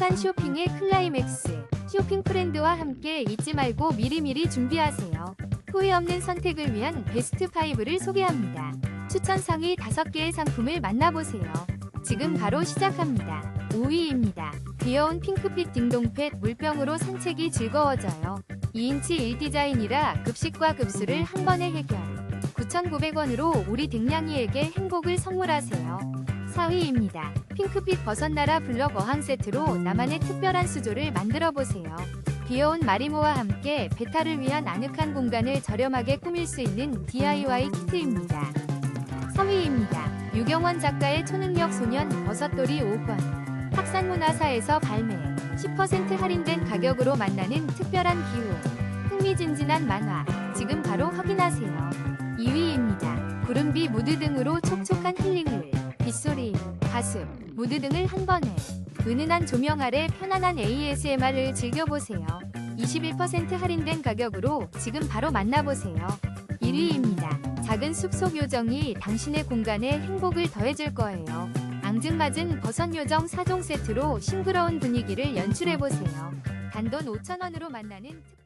행복한 쇼핑의 클라이맥스. 쇼핑 프렌드와 함께 잊지 말고 미리미리 준비하세요. 후회 없는 선택을 위한 베스트 5를 소개합니다. 추천 상위 5개의 상품을 만나보세요. 지금 바로 시작합니다. 5위입니다. 귀여운 핑크빛 딩동펫 물병으로 산책이 즐거워져요. 2인치 1디자인이라 급식과 급수를 한 번에 해결. 9,900원으로 우리 댕냥이에게 행복을 선물하세요. 4위입니다. 핑크빛 버섯나라 블럭 어항 세트로 나만의 특별한 수조를 만들어 보세요. 귀여운 마리모와 함께 베타를 위한 아늑한 공간을 저렴하게 꾸밀 수 있는 DIY 키트입니다. 3위입니다. 유경원 작가의 초능력 소년 버섯돌이 5권. 학산문화사에서 발매. 10% 할인된 가격으로 만나는 특별한 기후. 흥미진진한 만화. 지금 바로 확인하세요. 2위입니다. 구름비 무드 등으로 촉촉한 힐링을. 빗소리, 가습, 무드 등을 한 번에. 은은한 조명 아래 편안한 ASMR을 즐겨보세요. 21% 할인된 가격으로 지금 바로 만나보세요. 1위입니다. 작은 숲속 요정이 당신의 공간에 행복을 더해줄 거예요. 앙증맞은 버섯 요정 4종 세트로 싱그러운 분위기를 연출해보세요. 단돈 5,000원으로 만나는 특-